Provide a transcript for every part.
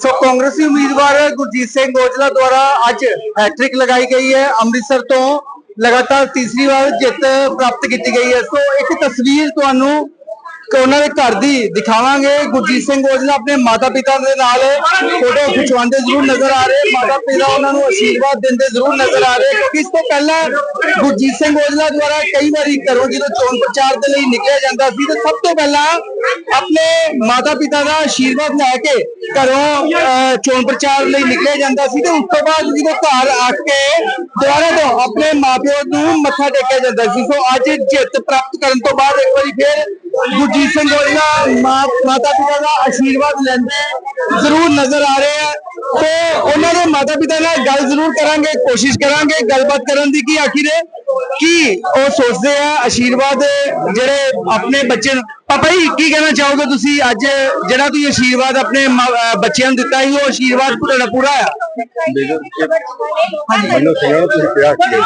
ਸੋ ਕਾਂਗਰਸੀ ਉਮੀਦਵਾਰ ਗੁਰਜੀਤ ਸਿੰਘ ਗੋਜਲਾ ਦੁਆਰਾ ਅੱਜ ਹੈਟ੍ਰਿਕ ਲਗਾਈ ਗਈ ਹੈ। ਅੰਮ੍ਰਿਤਸਰ ਤੋਂ ਲਗਾਤਾਰ ਤੀਸਰੀ ਵਾਰ ਜਿੱਤ ਪ੍ਰਾਪਤ ਕੀਤੀ ਗਈ ਹੈ। ਸੋ ਇੱਕ ਤਸਵੀਰ ਤੁਹਾਨੂੰ ਕਿ ਉਹਨਾਂ ਦੇ ਘਰ ਦੀ ਦਿਖਾਵਾਂਗੇ। ਗੁਰਜੀਤ ਸਿੰਘ ਔਜਲਾ ਆਪਣੇ ਮਾਤਾ ਪਿਤਾ ਦੇ ਨਾਲ ਫੋਟੋ ਖਿਚਵਾਉਂਦੇ ਜ਼ਰੂਰ ਨਜ਼ਰ ਆ ਰਹੇ। ਮਾਤਾ ਪਿਤਾ ਉਹਨਾਂ ਨੂੰ ਆਸ਼ੀਰਵਾਦ ਦਿੰਦੇ ਜ਼ਰੂਰ ਨਜ਼ਰ ਆ ਰਹੇ। ਕਿਉਂਕਿ ਇਸ ਤੋਂ ਪਹਿਲਾਂ ਗੁਰਜੀਤ ਸਿੰਘ ਔਜਲਾ ਦੁਆਰਾ ਕਈ ਵਾਰੀ ਘਰੋਂ ਜਦੋਂ ਚੋਣ ਪ੍ਰਚਾਰ ਦੇ ਲਈ ਨਿਕਲਿਆ ਜਾਂਦਾ ਸੀ ਤੇ ਸਭ ਤੋਂ ਪਹਿਲਾਂ ਆਪਣੇ ਮਾਤਾ ਪਿਤਾ ਦਾ ਆਸ਼ੀਰਵਾਦ ਲੈ ਕੇ ਘਰੋਂ ਅਹ, ਚੋਣ ਪ੍ਰਚਾਰ ਲਈ ਨਿਕਲਿਆ ਜਾਂਦਾ ਸੀ। ਤੇ ਉਸ ਤੋਂ ਬਾਅਦ ਜਦੋਂ ਘਰ ਆ ਕੇ ਦੁਬਾਰਾ ਤੋਂ ਆਪਣੇ ਮਾਪਿਓ ਨੂੰ ਮੱਥਾ ਟੇਕਿਆ ਜਾਂਦਾ ਸੀ ਸੋ ਅੱਜ ਜਿੱਤ ਪ੍ਰਾਪਤ ਕਰਨ ਤੋਂ ਬਾਅਦ ਇੱਕ ਵਾਰੀ ਫਿਰ ਗੁਰਜੀਤ ਸਿੰਘ ਔਜਲਾ ਮਾਤਾ ਪਿਤਾ ਦਾ ਆਸ਼ੀਰਵਾਦ ਲੈਂਦੇ ਜ਼ਰੂਰ ਨਜ਼ਰ ਆ ਰਹੇ ਆ। ਤੇ ਉਹਨਾਂ ਦੇ ਮਾਤਾ ਪਿਤਾ ਨਾਲ ਗੱਲ ਜ਼ਰੂਰ ਕਰਾਂਗੇ, ਕੋਸ਼ਿਸ਼ ਕਰਾਂਗੇ ਗੱਲਬਾਤ ਕਰਨ ਦੀ ਕਿ ਆਖਿਰ ਕੀ ਉਹ ਸੋਚਦੇ ਆ ਆਸ਼ੀਰਵਾਦ ਜਿਹੜੇ ਆਪਣੇ ਬੱਚੇ ਨੂੰ? ਪਾਪਾ ਜੀ ਕੀ ਕਹਿਣਾ ਚਾਹੋਗੇ ਤੁਸੀਂ? ਅੱਜ ਜਿਹੜਾ ਤੁਸੀਂ ਆਸ਼ੀਰਵਾਦ ਆਪਣੇ ਬੱਚਿਆਂ ਨੂੰ ਦਿੱਤਾ ਸੀ ਉਹ ਆਸ਼ੀਰਵਾਦ ਪੂਰਾ ਪੂਰਾ ਆ ਮੈਨੂੰ ਤੁਸੀਂ ਕਿਹਾ ਕਿ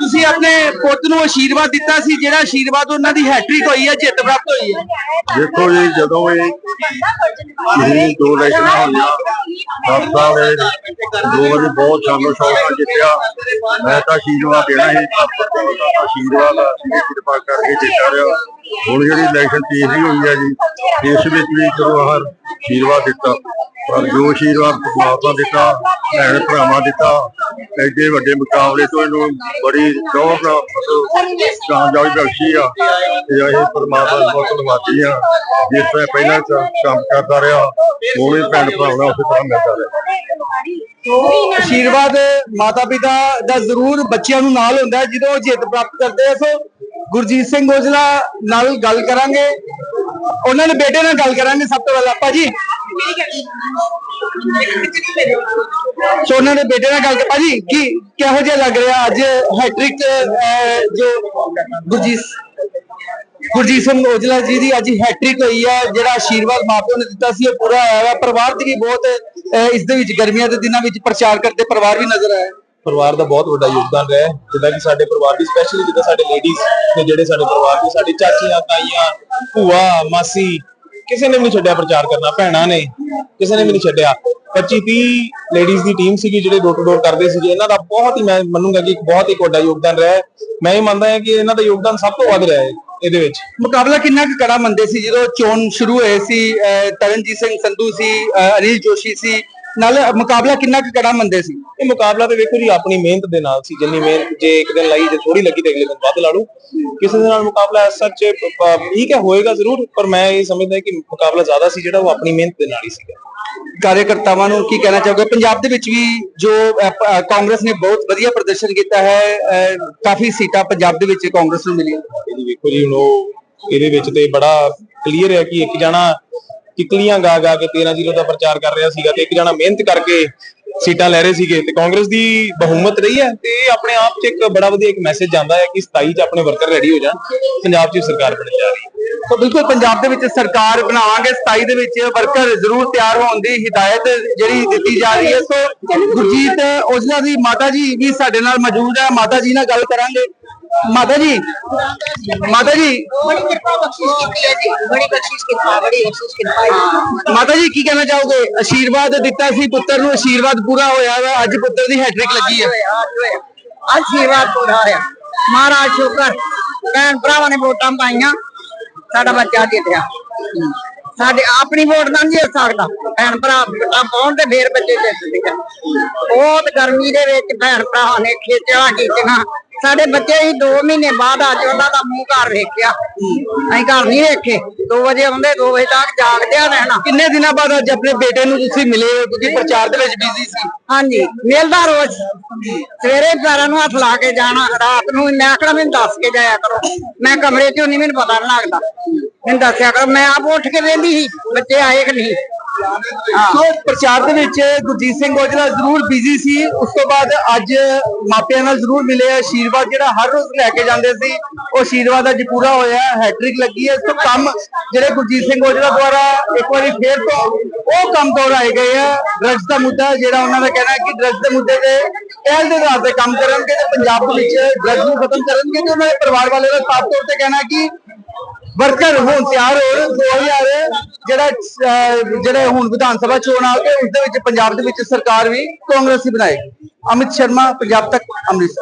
ਤੁਸੀਂ ਆਪਣੇ ਪੁੱਤ ਨੂੰ ਆਸ਼ੀਰਵਾਦ ਦਿੱਤਾ ਸੀ ਜਿਹੜਾ ਆਸ਼ੀਰਵਾਦ ਉਹਨਾਂ ਦੀ ਹੈਟ੍ਰਿਕ ਹੋਈ ਹੈ ਜਿੱਤ ਪ੍ਰਾਪਤ ਹੋਈ ਹੈ? ਦੇਖੋ ਜੀ ਜਦੋਂ ਇਹ ਇਹ ਦੋ ਇਲੈਕਸ਼ਨਾਂ ਹੋਈਆਂ ਦਸ ਸਾਲ ਇਹ ਦੋ ਵਾਰੀ ਬਹੁਤ ਸ਼ਾਨੋ ਸ਼ੌਕ ਨਾਲ ਜਿੱਤਿਆ। ਮੈਂ ਤਾਂ ਆਸ਼ੀਰਵਾਦ ਦੇਣਾ ਸੀ ਆਸ਼ੀਰਵਾਦ ਅਸੀਂ ਕਿਰਪਾ ਕਰਕੇ ਜਿੱਤਿਆ ਰਿਹਾ। ਹੁਣ ਜਿਹੜੀ ਇਲੈਕਸ਼ਨ ਤੀਸਰੀ ਹੋਈ ਹੈ ਜੀ, ਇਸ ਵਿੱਚ ਵੀ ਚਲੋ ਆਹ ਆਸ਼ੀਰਵਾਦ ਦਿੱਤਾ। ਪਰ ਜੋ ਆਸ਼ੀਰਵਾਦ ਪਰਮਾਤਮਾ ਦਿੱਤਾ, ਭੈਣ ਭਰਾਵਾਂ ਦਿੱਤਾ, ਐਡੇ ਵੱਡੇ ਮੁਕਾਬਲੇ ਤੋਂ ਇਹਨੂੰ ਬੜੀ ਟੌਪ ਨਾਲ ਮਤਲਬ ਕਾਮਯਾਬੀ ਬਖਸ਼ੀ ਆ। ਤੇ ਇਹ ਪਰਮਾਤਮਾ ਦਾ ਬਹੁਤ ਧੰਨਵਾਦੀ ਆ ਜਿਸ ਤਰ੍ਹਾਂ ਪਹਿਲਾਂ ਕੰਮ ਕਰਦਾ ਰਿਹਾ, ਹੁਣ ਵੀ ਭੈਣ ਭਰਾਵਾਂ ਉਸੇ ਤਰ੍ਹਾਂ ਮਿਲਦਾ ਰਿਹਾ। ਆਸ਼ੀਰਵਾਦ ਮਾਤਾ ਪਿਤਾ ਦਾ ਜ਼ਰੂਰ ਬੱਚਿਆਂ ਨੂੰ ਨਾਲ ਹੁੰਦਾ ਜਦੋਂ ਉਹ ਜਿੱਤ ਪ੍ਰਾਪਤ ਕਰਦੇ ਆ। ਸੋ ਗੁਰਜੀਤ ਸਿੰਘ ਔਜਲਾ ਨਾਲ ਗੱਲ ਕਰਾਂਗੇ। ਉਹਨਾਂ ਦੇ ਬੇਟੇ ਨਾਲ ਗੱਲ ਕਰਾਂਗੇ ਸਭ ਤੋਂ ਪਹਿਲਾਂ। ਭਾਜੀ। ਸੋ ਉਹਨਾਂ ਦੇ ਬੇਟੇ ਨਾਲ ਗੱਲ ਕਰ ਭਾਜੀ, ਕੀ ਕਿਹੋ ਜਿਹਾ ਲੱਗ ਰਿਹਾ ਅੱਜ ਹੈਟ੍ਰਿਕ ਜੋ ਗੁਰਜੀਤ ਗੁਰਜੀਤ ਸਿੰਘ ਔਜਲਾ ਜੀ ਦੀ ਅੱਜ ਹੈਟ੍ਰਿਕ ਹੋਈ ਹੈ ਜਿਹੜਾ ਆਸ਼ੀਰਵਾਦ ਮਾਪਿਆਂ ਨੇ ਦਿੱਤਾ ਸੀ, ਉਹ ਪੂਰਾ ਹੋਇਆ ਹੈ ਪਰਿਵਾਰ ਦੀ ਵੀ ਬਹੁਤ ਇਸ ਦੇ ਵਿੱਚ ਗਰਮੀਆਂ ਦੇ ਦਿਨਾਂ ਵਿੱਚ ਪ੍ਰਚਾਰ ਕਰਦੇ ਪਰਿਵਾਰ ਵੀ ਨਜ਼ਰ ਆਇਆ। ਪਰਿਵਾਰ ਦਾ ਬਹੁਤ ਵੱਡਾ ਯੋਗਦਾਨ ਰਿਹਾ ਜਿੱਦਾਂ ਕਿ ਸਾਡੇ ਪਰਿਵਾਰ ਦੀ ਸਪੈਸ਼ਲੀ ਜਿੱਦਾਂ ਸਾਡੇ ਲੇਡੀਜ਼ ਨੇ ਜਿਹੜੇ ਸਾਡੇ ਪਰਿਵਾਰ ਦੇ ਸਾਡੀ ਚਾਚੀਆਂ, ਤਾਈਆਂ, ਭੂਆ, ਮਾਸੀ, ਕਿਸੇ ਨੇ ਵੀ ਨਹੀਂ ਛੱਡਿਆ ਪ੍ਰਚਾਰ ਕਰਨਾ, ਭੈਣਾਂ ਨੇ ਕਿਸੇ ਨੇ ਵੀ ਨਹੀਂ ਛੱਡਿਆ। 25 30 ਲੇਡੀਜ਼ ਦੀ ਟੀਮ ਸੀਗੀ ਜਿਹੜੇ ਡੋਰ ਟੂ ਡੋਰ ਕਰਦੇ ਸੀਗੇ। ਇਹਨਾਂ ਦਾ ਬਹੁਤ ਹੀ ਮੈਂ ਮੰਨੂੰਗਾ ਕਿ ਬਹੁਤ ਹੀ ਵੱਡਾ ਯੋਗਦਾਨ ਰਿਹਾ ਮੈਂ ਇਹ ਮੰਨਦਾ ਹਾਂ ਕਿ ਇਹਨਾਂ ਦਾ ਯੋਗਦਾਨ ਸਭ ਤੋਂ ਵੱਧ ਰਿਹਾ ਹੈ। ਇਹਦੇ ਵਿੱਚ। ਮੁਕਾਬਲਾ ਕਿੰਨਾ ਕੁ ਕੜਾ ਮੰਨਦੇ ਸੀ? ਜਦੋਂ ਚੋਣ ਸ਼ੁਰੂ ਹੋਏ ਸੀ ਅਹ, ਤਰਨਜੀਤ ਸਿੰਘ ਸੰਧੂ ਸੀ ਅਨਿਲ ਜੋਸ਼ੀ ਸੀ ਨਾਲ ਮੁਕਾਬਲਾ ਕਿੰਨਾ ਕੁ ਕੜਾ ਮੰਨਦੇ ਸੀ? ਇਹ ਮੁਕਾਬਲਾ ਤੇ ਵੇਖੋ ਜੀ ਆਪਣੀ ਮਿਹਨਤ ਦੇ ਨਾਲ ਸੀ ਜਿੰਨੀ ਮਿਹਨਤ ਜੇ ਇੱਕ ਦਿਨ ਲਾਈ ਜੇ ਥੋੜੀ ਲੱਗੀ ਤੇ ਅਗਲੇ ਦਿਨ ਵੱਧ ਲਾ ਲਓ ਕਿਸੇ ਦੇ ਨਾਲ ਮੁਕਾਬਲਾ ਸੱਚ ਠੀਕ ਹੈ ਹੋਏਗਾ ਜ਼ਰੂਰ ਪਰ ਮੈਂ ਇਹ ਸਮਝਦਾ ਕਿ ਮੁਕਾਬਲਾ ਜ਼ਿਆਦਾ ਸੀ ਜਿਹੜਾ ਉਹ ਆਪਣੀ ਮਿਹਨਤ ਦੇ ਨਾਲ ਹੀ ਸੀਗਾ। ਕਾਰਜਕਰਤਾਵਾਂ ਨੂੰ ਕੀ ਕਹਿਣਾ ਚਾਹੋਗੇ? ਪੰਜਾਬ ਦੇ ਵਿੱਚ ਵੀ ਜੋ ਕਾਂਗਰਸ ਨੇ ਬਹੁਤ ਵਧੀਆ ਪ੍ਰਦਰਸ਼ਨ ਕੀਤਾ ਹੈ ਕਾਫੀ ਸੀਟਾਂ ਪੰਜਾਬ ਦੇ ਵਿੱਚ ਕਾਂਗਰਸ ਨੂੰ ਮਿਲੀਆਂ। ਇਹਦੀ ਵੇਖੋ ਜੀ ਹੁਣ ਉਹ ਇਹਦੇ ਵਿੱਚ ਤੇ ਬੜਾ ਕਲੀਅਰ ਹੈ ਕਿ ਇੱਕ ਜਣਾ ਕਿਕਲੀਆਂ ਗਾ ਗਾ ਕੇ 13 ਜ਼ਿਲ੍ਹੇ ਦਾ ਪ੍ਰਚਾਰ ਕਰ ਰਿਹਾ ਸੀਗਾ ਤੇ ਇੱਕ ਜਣਾ ਮਿਹਨਤ ਕਰਕੇ ਸੀਟਾਂ ਲੈ ਰਹੇ ਸੀਗੇ ਤੇ ਕਾਂਗਰਸ ਦੀ ਬਹੁਮਤ ਰਹੀ ਹੈ ਤੇ ਇਹ ਆਪਣੇ ਆਪ 'ਚ ਇੱਕ ਬੜਾ ਵਧੀਆ ਇੱਕ ਮੈਸੇਜ ਜਾਂਦਾ ਹੈ ਕਿ 27 'ਚ ਆਪਣੇ ਵਰਕਰ ਰੈਡੀ ਹੋ ਜਾਣ, ਪੰਜਾਬ 'ਚ ਸਰਕਾਰ ਬਣਨ ਜਾ ਰਹੀ ਹੈ। ਤਾਂ ਬਿਲਕੁਲ ਪੰਜਾਬ ਦੇ ਵਿੱਚ ਸਰਕਾਰ ਬਣਾਵਾਂਗੇ 27 ਦੇ ਵਿੱਚ ਵਰਕਰ ਜ਼ਰੂਰ ਤਿਆਰ ਹੋਣ ਦੀ ਹਿਦਾਇਤ ਜਿਹੜੀ ਦਿੱਤੀ ਜਾ ਰਹੀ ਹੈ। ਸੋ ਗੁਰਜੀਤ ਔਜਲਾ ਦੀ ਮਾਤਾ ਜੀ ਵੀ ਸਾਡੇ ਨਾਲ ਮੌਜੂਦ ਹੈ, ਮਾਤਾ ਜੀ ਨਾਲ ਗੱਲ ਕਰਾਂਗੇ। ਮਾਤਾ ਜੀ ਮਾਤਾ ਜੀ। ਬੜੀ ਕਿਰਪਾ ਬਖਸ਼ਿਸ਼ ਜੀ। ਬੜੀ ਬਖਸ਼ਿਸ਼ ਕਿਰਪਾ ਬੜੀ ਬਖਸ਼ਿਸ਼ ਕਿਰਪਾ ਹੈ ਮਾਤਾ ਜੀ ਕੀ ਕਹਿਣਾ ਚਾਹੋਗੇ? ਅਸ਼ੀਰਵਾਦ ਦਿੱਤਾ ਸੀ ਪੁੱਤਰ ਨੂੰ ਅਸ਼ੀਰਵਾਦ ਪੂਰਾ ਹੋਇਆ ਵਾ। ਅੱਜ ਪੁੱਤਰ ਦੀ ਹੈਟ੍ਰਿਕ ਲੱਗੀ ਹੈ ਅਸ਼ੀਰਵਾਦ ਪੂਰਾ ਹੋਇਆ। ਮਹਾਰਾਜ ਸ਼ੁਕਰ। ਭੈਣ ਭਰਾਵਾਂ ਨੇ ਵੋਟਾਂ ਪਾਈਆਂ। ਸਾਡਾ ਬੱਚਾ ਜਿੱਤਿਆ ਸਾਡੇ ਆਪਣੀ ਵੋਟ ਨਾਲ ਨਹੀਂ ਸਕਦਾ। ਭੈਣ ਭਰਾ ਵੋਟਾਂ ਪਾਉਣ ਤੇ ਫੇਰ ਬੱਚੇ ਜਿੱਤਦੇ ਆ। ਬਹੁਤ ਗਰਮੀ ਦੇ ਵਿੱਚ ਭੈਣ ਭਰਾ ਨੇ ਖੇਚਲਾ ਕੀਤੀਆਂ। ਸਾਡੇ ਬੱਚੇ ਹੀ 2 ਮਹੀਨੇ ਬਾਅਦ ਅੱਜ ਉਹਨਾਂ ਦਾ ਮੂੰਹ ਘਰ ਵੇਖਿਆ। ਅਸੀਂ ਘਰ ਨਹੀਂ ਵੇਖੇ। 2 ਵਜੇ ਆਉਂਦੇ 2 ਵਜੇ ਤੱਕ ਜਾਗਦਿਆਂ ਰਹਿਣਾ। ਕਿੰਨੇ ਦਿਨਾਂ ਬਾਅਦ ਅੱਜ ਆਪਣੇ ਬੇਟੇ ਨੂੰ ਤੁਸੀਂ ਮਿਲੇ ਹੋ? ਕਿਉਂਕਿ ਪ੍ਰਚਾਰ ਦੇ ਵਿੱਚ ਬਿਜ਼ੀ ਸੀ। ਹਾਂਜੀ ਮਿਲਦਾ ਰੋਜ਼। ਸਵੇਰੇ ਪੈਰਾਂ ਨੂੰ ਹੱਥ ਲਾ ਕੇ ਜਾਣਾ ਰਾਤ ਨੂੰ ਮੈਂ ਆਖਣਾ ਮੈਨੂੰ ਦੱਸ ਕੇ ਜਾਇਆ ਕਰੋ। ਮੈਂ ਕਮਰੇ 'ਚ ਨਹੀਂ ਮੈਨੂੰ ਪਤਾ ਨਹੀਂ ਲੱਗਦਾ। ਮੈਨੂੰ ਦੱਸਿਆ ਕਰੋ ਮੈਂ ਆਪ ਉੱਠ ਕੇ ਵੇਂਦੀ ਸੀ। ਬੱਚੇ ਆਏ ਕਿ ਨਹੀਂ? ਸੋ ਪ੍ਰਚਾਰ ਦੇ ਵਿੱਚ ਗੁਰਜੀਤ ਸਿੰਘ ਔਜਲਾ ਜ਼ਰੂਰ ਬਿਜ਼ੀ ਸੀ। ਉਸ ਤੋਂ ਬਾਅਦ ਅੱਜ ਮਾਪਿਆਂ ਨਾਲ ਜ਼ਰੂਰ ਮਿਲੇ ਆਸ਼ੀਰਵਾਦ ਜਿਹੜਾ ਹਰ ਰੋਜ਼ ਲੈ ਕੇ ਜਾਂਦੇ ਸੀ, ਉਹ ਆਸ਼ੀਰਵਾਦ ਅੱਜ ਪੂਰਾ ਹੋਇਆ ਹੈਟ੍ਰਿਕ ਲੱਗੀ ਹੈ। ਸੋ ਕੰਮ ਜਿਹੜੇ ਗੁਰਜੀਤ ਸਿੰਘ ਔਜਲਾ ਦੁਆਰਾ ਇੱਕ ਵਾਰੀ ਫੇਰ ਤੋਂ ਉਹ ਕੰਮ ਦੁਹਰਾਏ ਗਏ ਆ। ਡਰੱਗਸ ਦਾ ਮੁੱਦਾ ਜਿਹੜਾ ਉਹਨਾਂ ਦਾ ਕਹਿਣਾ ਹੈ ਕਿ ਡਰੱਗਸ ਦੇ ਮੁੱਦੇ ਤੇ ਪਹਿਲ ਦੇ ਆਧਾਰ ਤੇ ਕੰਮ ਕਰਨਗੇ ਤੇ ਪੰਜਾਬ ਦੇ ਵਿੱਚ ਡਰੱਗਸ ਨੂੰ ਖਤਮ ਕਰਨਗੇ ਤੇ ਉਹਨਾਂ ਦੇ ਪਰਿਵਾਰ ਵਾਲੇ ਦਾ ਸਾਫ਼ ਤੌਰ ਤੇ ਕਹਿਣਾ ਕਿ ਵਰਕਰ ਹੋਣ ਤਿਆਰ ਹੋਣ 2000 ਜਿਹੜਾ ਅਹ, ਜਿਹੜੇ ਹੁਣ ਵਿਧਾਨ ਸਭਾ ਚੋਣ ਆ ਕੇ ਉਸ ਦੇ ਵਿੱਚ ਪੰਜਾਬ ਦੇ ਵਿੱਚ ਸਰਕਾਰ ਵੀ ਕਾਂਗਰਸੀ ਬਣਾਏਗੀ। ਅਮਿਤ ਸ਼ਰਮਾ ਪੰਜਾਬ ਤੱਕ ਅੰਮ੍ਰਿਤਸਰ।